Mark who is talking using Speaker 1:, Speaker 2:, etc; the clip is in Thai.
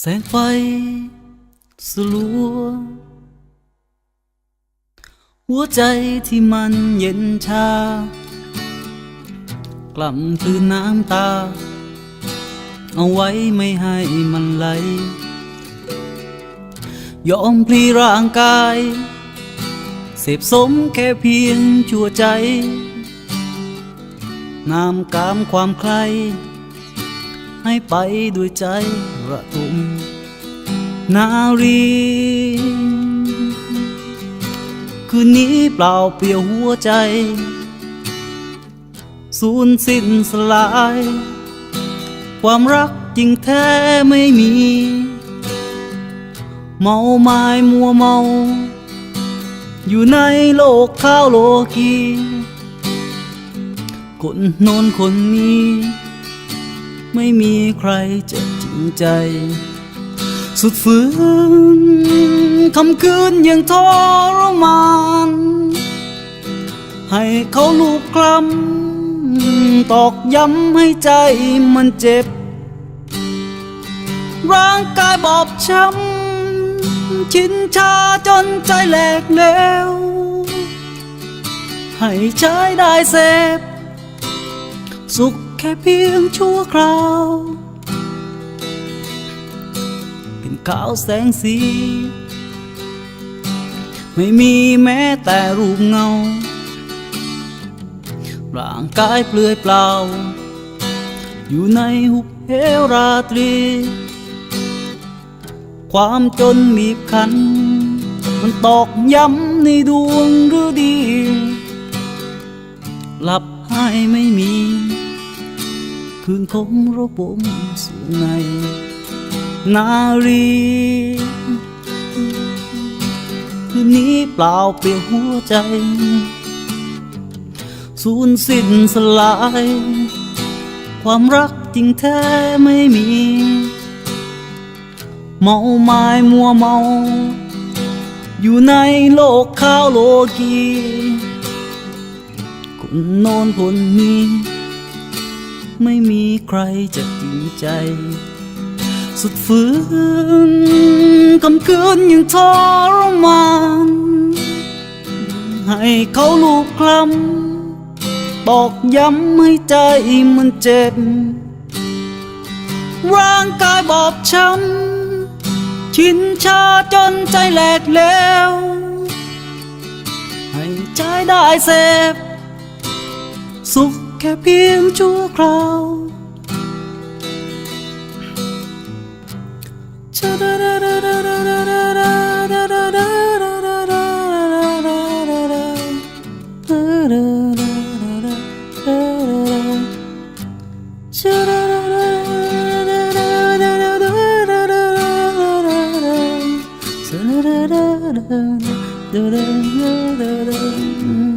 Speaker 1: แสงไฟสลัว หัวใจที่มันเย็นชา กล่ำคืนน้ำตา เอาไว้ไม่ให้มันไหล ยอมพลีร่างกาย เสพสมแค่เพียงชั่วใจนามกามความใคร ให้ไปด้วยใจระทมนารีคืนนี้เปล่าเปลี่ยวหัวใจ สูญสิ้นสลาย ความรักจริงแท้ไม่มี เมาไม้มัวเมา อยู่ในโลกข้าวโลกีคนโน้นคนนี้ ไม่มีใครจะจริงใจ สุดฝืนคำคืนยังทรมาน ให้เขาลูบคลำตอกย้ำให้ใจมันเจ็บ ร่างกายบอบช้ำ ชินชาจนใจแหลกเลวให้ใช้ได้เสพสุข แค่เพียงชั่วคราว เป็นขาวแสงสี ไม่มีแม้แต่รูปเงา ร่างกายเปลือยเปล่า อยู่ในหุบเหวราตรี ความจนมีบคัน มันตอกย้ำในดวงฤดี หลับให้ไม่มี คืนคงระบมสู่ในนารีคืนนี้เปล่าเปลี่ยวหัวใจ สูญสิ้นสลาย ความรักจริงแท้ไม่มี เมาไม้มัวเมา อยู่ในโลกข้าวโลกีคนโน้นคนนี้ ไม่มีใครจะจริงใจ สุดฝืนคำคืนยังทรมานให้เขาลูบคลำบอกย้ำให้ใจมันเจ็บ ร่างกายบอบช้ำชินชาจนใจแหลกแล้วให้ใจได้เสพสุข ค่เพียงชั่วคราวดูดูดูดูดู